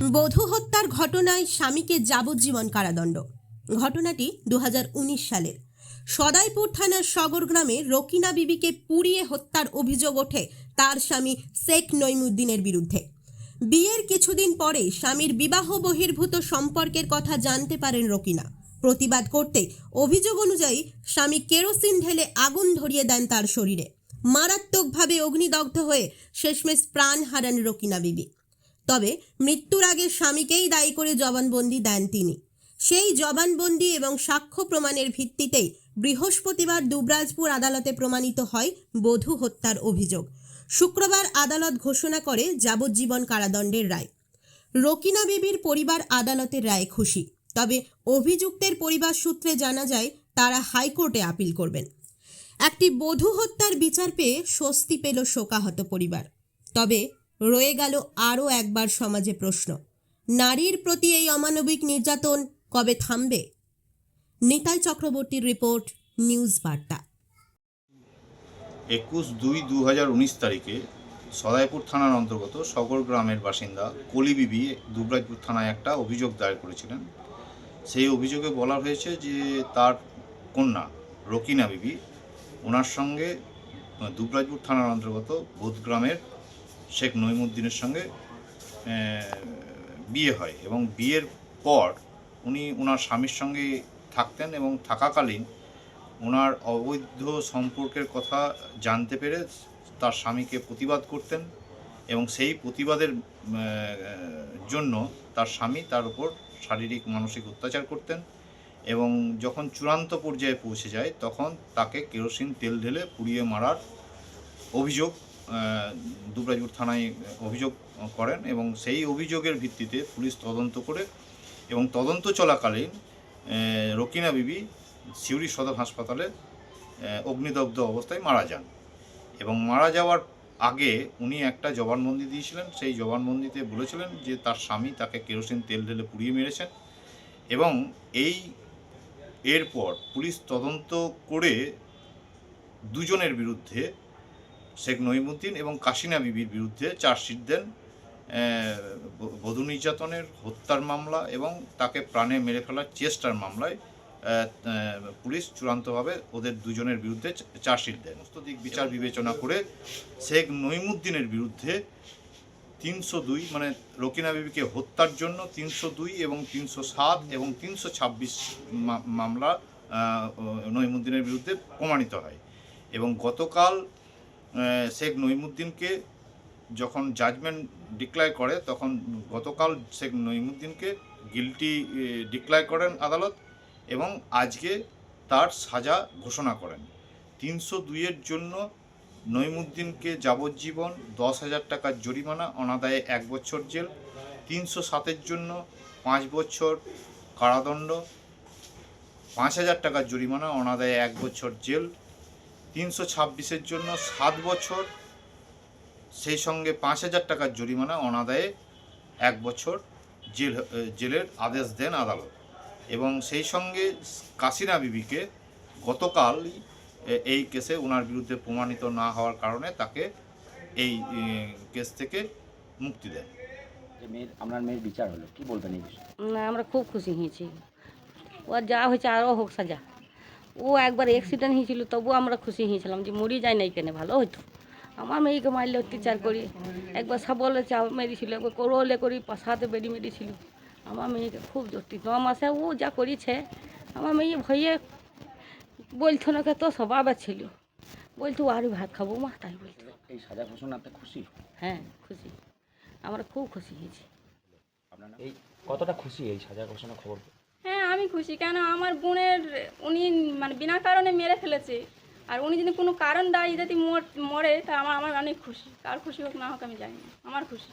বধূ হত্যার ঘটনায় স্বামীকে যাবজ্জীবন কারাদণ্ড। ঘটনাটি দু হাজার উনিশ সালের। সদাইপুর থানার সগর গ্রামে রকিনা বিবিকে পুড়িয়ে হত্যার অভিযোগ ওঠে তার স্বামী শেখ নইমুদ্দিনের বিরুদ্ধে। বিয়ের কিছুদিন পরে স্বামীর বিবাহ বহির্ভূত সম্পর্কের কথা জানতে পারেন রকিনা। প্রতিবাদ করতে অভিযোগ অনুযায়ী স্বামী কেরোসিন ঢেলে আগুন ধরিয়ে দেন তার শরীরে। মারাত্মকভাবে অগ্নিদগ্ধ হয়ে শেষমেশ প্রাণ হারান রকিনা বিবি। তবে মৃত্যুর আগে স্বামীকেই দায়ী করে জবানবন্দি দেন তিনি। সেই জবানবন্দি এবং সাক্ষ্য প্রমাণের ভিত্তিতেই বৃহস্পতিবার দুবরাজপুর আদালতে প্রমাণিত হয় বধূ হত্যার অভিযোগ। শুক্রবার আদালত ঘোষণা করে যাবজ্জীবন কারাদণ্ডের রায়। রকিনা বিবির পরিবার আদালতের রায় খুশি, তবে অভিযুক্তের পরিবার সূত্রে জানা যায়, তারা হাইকোর্টে আপিল করবেন। একটি বধূ হত্যার বিচার পেয়ে স্বস্তি পেল শোকাহত পরিবার। তবে রয়ে গেল আরও একবার সমাজে প্রশ্ন। নারীর প্রতি এই অমানবিক নির্যাতন কবে থামবে? নিতাই চক্রবর্তীর রিপোর্ট, নিউজ বার্তা। একুশ দুই দু উনিশ তারিখে সদাইপুর থানার অন্তর্গত সগর গ্রামের বাসিন্দা কলি বিবি দুবরাজপুর থানায় একটা অভিযোগ দায়ের করেছিলেন। সেই অভিযোগে বলা হয়েছে যে তার কন্যা রকিনা বিবি, ওনার সঙ্গে দুবরাজপুর থানার অন্তর্গত বোধগ্রামের শেখ নইমুদ্দিনের সঙ্গে বিয়ে হয় এবং বিয়ের পর উনি ওনার স্বামীর সঙ্গে থাকতেন এবং থাকাকালীন ওনার অবৈধ সম্পর্কের কথা জানতে পেরে তার স্বামীকে প্রতিবাদ করতেন এবং সেই প্রতিবাদের জন্য তার স্বামী তার উপর শারীরিক, মানসিক অত্যাচার করতেন এবং যখন চূড়ান্ত পর্যায়ে পৌঁছে যায় তখন তাকে কেরোসিন তেল ঢেলে পুড়িয়ে মারার অভিযোগ দুবরাজপুর থানায় অভিযোগ করেন এবং সেই অভিযোগের ভিত্তিতে পুলিশ তদন্ত করে এবং তদন্ত চলাকালীন রকিনা বিবি সিউড়ি সদর হাসপাতালে অগ্নিদগ্ধ অবস্থায় মারা যান এবং মারা যাওয়ার আগে উনি একটা জবানবন্দি দিয়েছিলেন। সেই জবানবন্দিতে বলেছিলেন যে তার স্বামী তাকে কেরোসিন, তেল ঢেলে পুড়িয়ে মেরেছেন এবং এই এরপর পুলিশ তদন্ত করে দুজনের বিরুদ্ধে শেখ নইমুদ্দিন এবং কাশিনা বিবির বিরুদ্ধে চার্জশিট দেন বধূ নির্যাতনের হত্যার মামলা এবং তাকে প্রাণে মেরে ফেলার চেষ্টার মামলায় পুলিশ চূড়ান্তভাবে ওদের দুজনের বিরুদ্ধে চার্জশিট দেন। সমস্ত দিক বিচার বিবেচনা করে শেখ নইমুদ্দিনের বিরুদ্ধে তিনশো দুই মানে রকিনা বিবিকে হত্যার জন্য তিনশো দুই এবং তিনশো সাত এবং তিনশো ছাব্বিশ মামলা নইমুদ্দিনের বিরুদ্ধে প্রমাণিত হয় এবং গতকাল শেখ নইমুদ্দিনকে যখন জাজমেন্ট ডিক্লেয়ার করে, তখন গতকাল শেখ নইমুদ্দিনকে গিলটি ডিক্লেয়ার করেন আদালত এবং আজকে তার সাজা ঘোষণা করেন। তিনশো দুইয়ের জন্য নইমুদ্দিনকে যাবজ্জীবন দশ হাজার টাকার জরিমানা, অনাদায়ে এক বছর জেল। তিনশো সাতের জন্য পাঁচ বছর কারাদণ্ড, পাঁচ হাজার টাকার জরিমানা, অনাদায়ে এক বছর জেল। তিনশো ছাব্বিশের জন্য সাত বছর সেই সঙ্গে পাঁচ হাজার টাকার জরিমানা অনাদায়ে এক বছর জেল জেলের আদেশ দেন আদালত। এবং সেই সঙ্গে কাসিনা বিবিকে গতকাল এই কেসে ওনার বিরুদ্ধে প্রমাণিত না হওয়ার কারণে তাকে এই কেস থেকে মুক্তি দেন। মেয়ের আপনার মেয়ের বিচার হলো কি বলবেন এই বিষয়ে? আমরা খুব খুশি হয়েছি। ওর যা হয়েছে আরও হোক সাজা। ও একবার অ্যাক্সিডেন্ট হয়েছিল তবু আমরা খুশি হয়েছিলাম যে মরি যায় নাই কেন ভালো হইতো। আমার মেয়েকে মারলে অত্যাচার করি একবার সাবলে চাপ মেরেছিল একবার করলে করি পাশাতে বেড়ি মেরেছিল। আমার মেয়েকে খুব জটি ন মাসে ও যা করেছে আমার মেয়ে ভয়ে বলতো না তো স্বভাবে ছিল বলতো আরও ভাত খাব মা তাই বলতো। এই সাজা ঘোষণাতে খুশি? হ্যাঁ খুশি। আমরা খুব খুশি হয়েছি। এই কতটা খুশি এই সাজা ঘোষণা খবর? আমি খুশি কেন? আমার বোনের, উনি মানে বিনা কারণে মেরে ফেলেছে। আর উনি যদি কোনো কারণ দায়ী, যদি মরে তা আমার আমার অনেক খুশি। কার খুশি হোক না হোক, আমি জানি আমার খুশি।